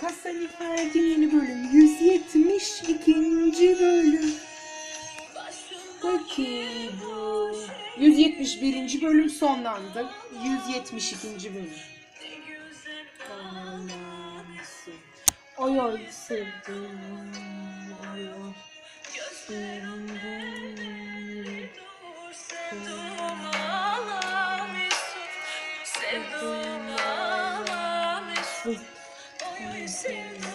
Hasan İferdi yeni bölüm 172. bölüm. Peki bu 171. bölüm sonlandı. 172. bölüm. Oy oy sevdim. Oy oy. Sevdim. Sevduğum ağlamışsın voices.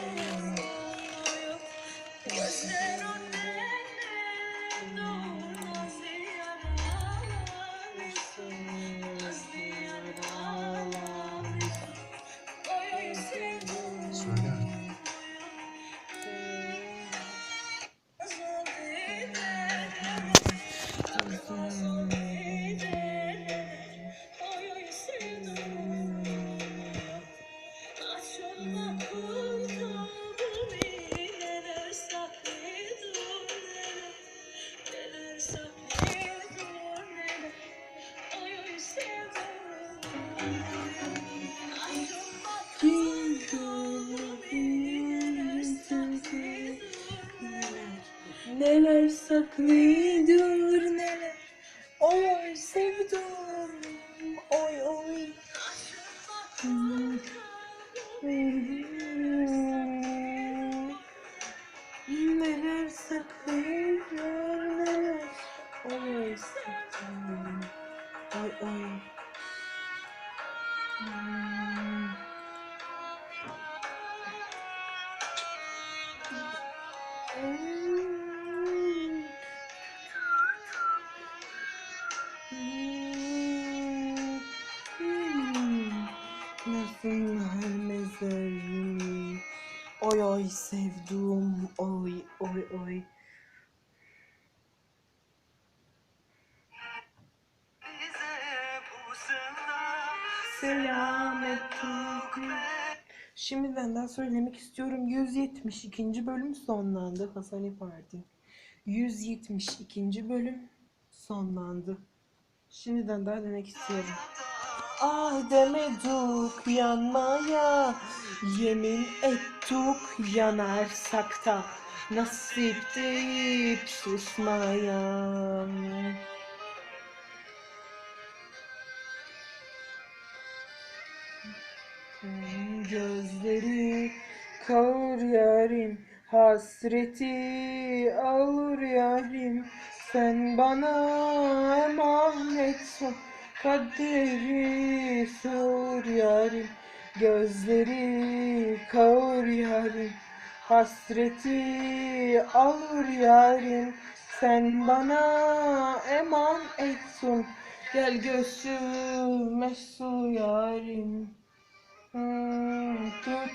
Saklıdır neler Oy sevdum Oy oy. Neler Selamet Şimdiden daha söylemek istiyorum 172. bölüm sonlandı Hasan Parti 172. bölüm sonlandı Şimdiden daha demek istiyorum Ah demedik yanmaya Yemin ettik yanarsak da Nasip deyip susmaya Gözleri kavur yarim Hasreti ağır yarim. Sen bana emanetsin Kaderi sor yarim. Gözleri kavur yarim Hasreti alır yarim. Sen bana eman etsin Gel göğsüme su yarim Tut.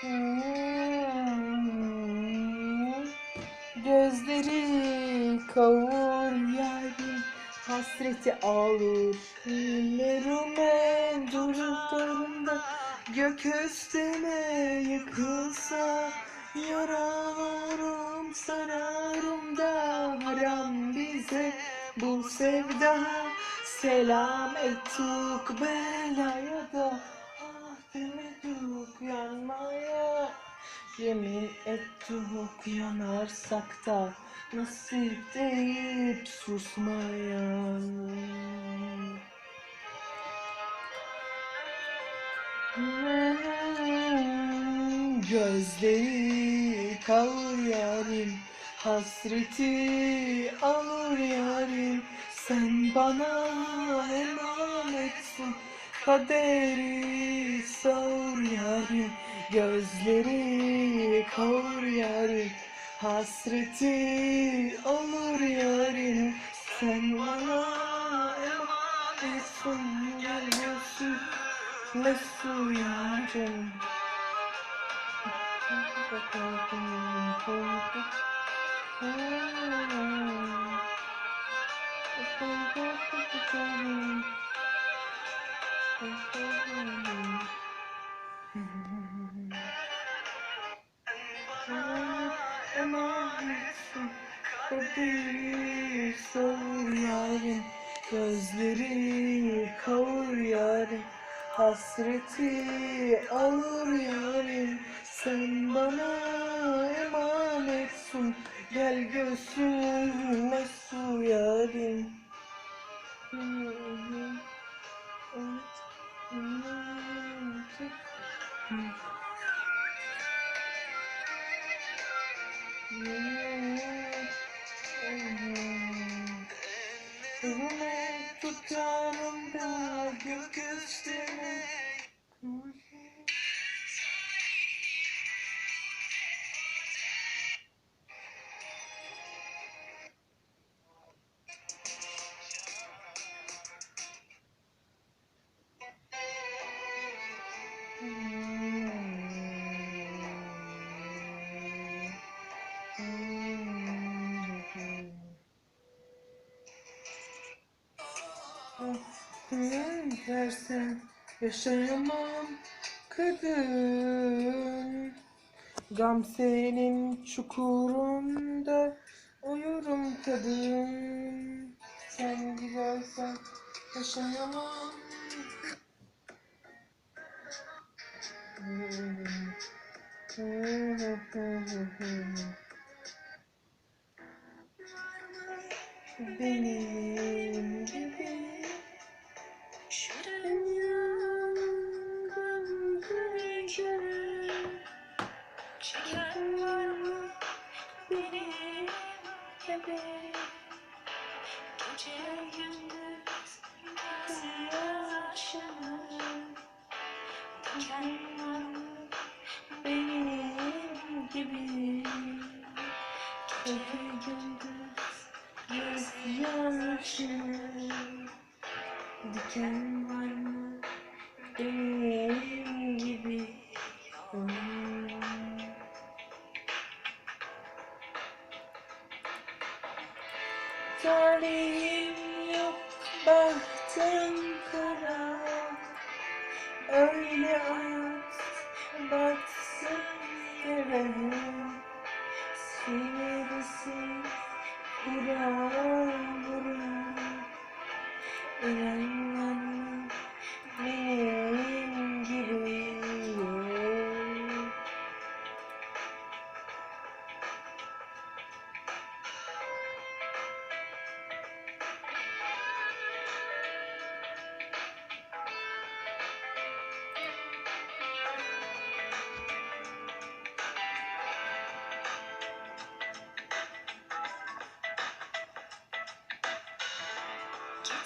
Hmm, Gözleri kavur yarim Hasreti ağır Ellerime durup durumda Gök üstüme yıkılsa Yaralarım sararım da Haram bize bu sevda Selam ettik belaya da Ah demedik yanmaya. Yemin ettik yanarsak da Nasip deyip susmaya. Gözleri kavur yarim Hasreti alır yarim Sen bana emanetsin. Kaderi sağır yarim Gözleri kavur yarim Hasreti alır yarim Sen bana emanetsin. Gel göğsüm ne su yarim Emanetsin Kaderi sor yarim Gözleri kavur yarim Hasreti alır yarim sen bana emanetsin. Gel göğsüme su yarim. Hı Come back, you. Aklın versen yaşayamam kadın. Gam senin çukurunda uyurum kadın. Sen gidersen yaşayamam. Benim gibi. Gece gündüz gözyaşımı Diken Hallelujah. Sing the sea,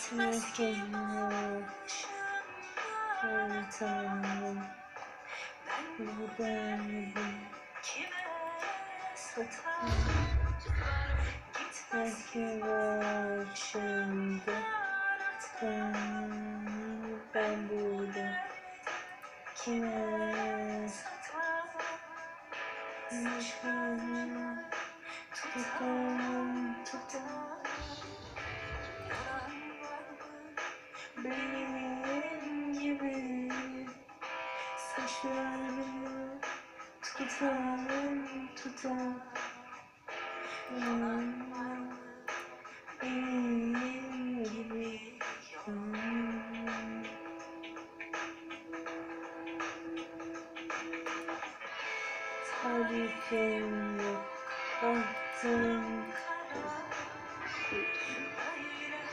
Ki Tanrım, kime satar Gitmez Belki Böyle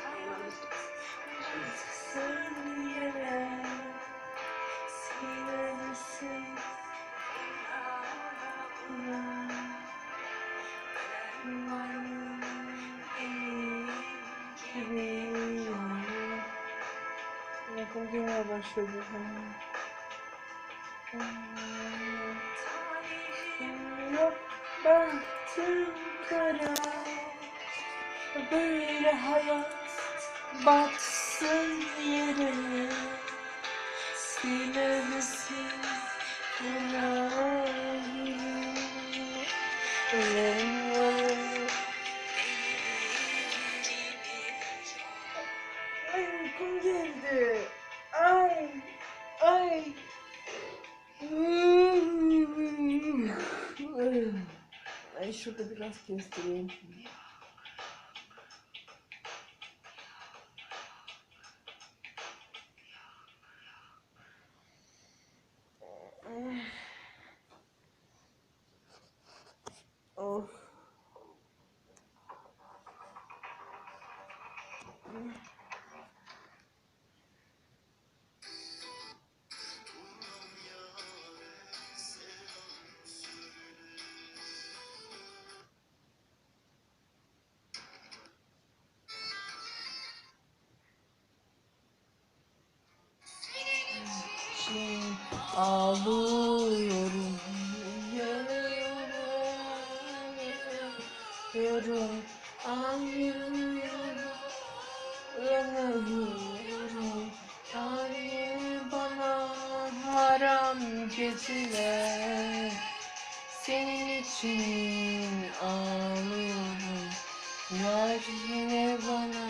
hayat Sen yere Sinersin gibi Bakın girmeye başladı. Yok Böyle hayat batsın yere Silersin Ay uykum geldi. Ay. Ay. Ay şurada biraz kestireyim. Ağlıyorum. Yanıyorum, yanıyorum, ağlıyorum, yanıyorum. Tanrı bana haram geceler. Senin için ağlıyorum. Yar yine bana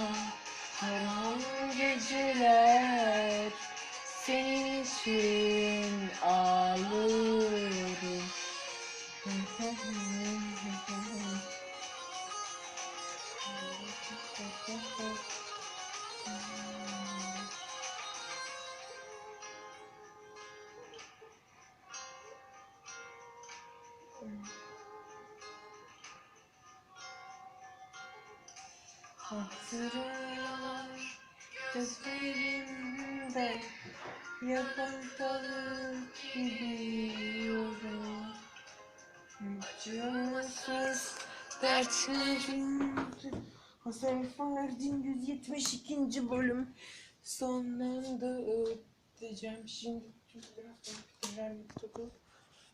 haram geceler. Senin için Hatırlar gözlerimde yabancı gidiyorum. Acımasız dertlerimde Hasan Ferdin 172. bölüm sonunda ödeyeceğim. Şimdi biraz bitireceğim YouTube'u.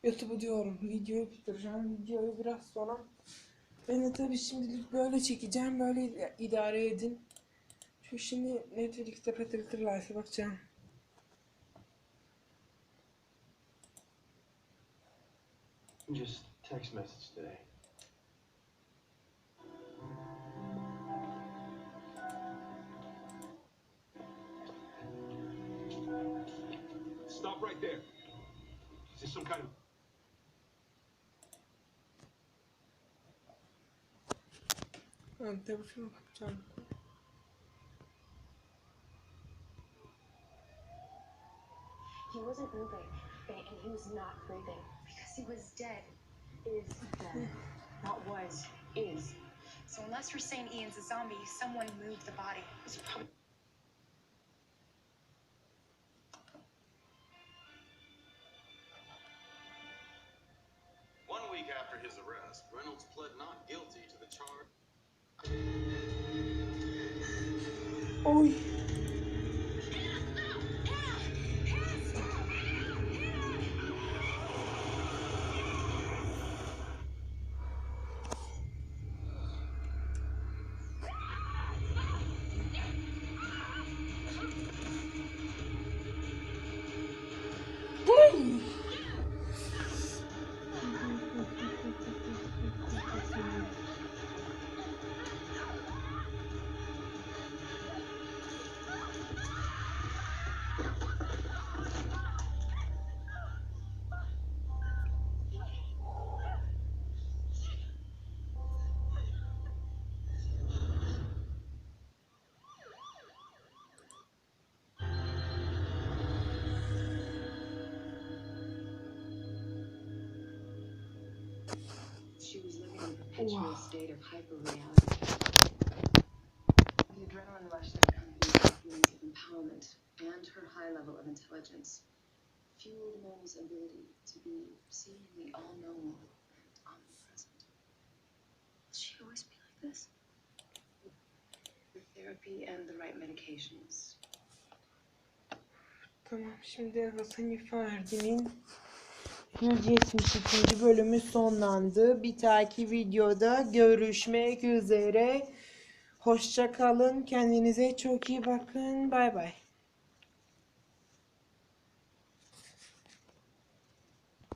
YouTube'u diyorum. Videoyu bitireceğim. Videoyu biraz sonra ben de tabii şimdilik böyle çekeceğim. Böyle idare edin. Şu şimdi Netflix'te patırtırlarsa bakacağım. Just text message today. Stop right there. Is this some kind of Ha, telefona bakacağım. He wasn't moving, and he was not breathing because he was dead. Is dead. Not was, is. So unless we're saying Ian's a zombie, someone moved the body. It's probably One week after his arrest, Reynolds pled not guilty to the charge. Oy. She was living in a perpetual Wow. state of hyper-reality. The adrenaline rush that accompanied her feelings of empowerment and her high level of intelligence fueled Mole's ability to be seemingly all-knowing and omnipresent. Will she always be like this? With therapy and the right medications, Tamam şimdi Hasan Ferdi'nin 172. bölümü sonlandı. Bir dahaki videoda görüşmek üzere. Hoşça kalın. Kendinize çok iyi bakın. Bay bay.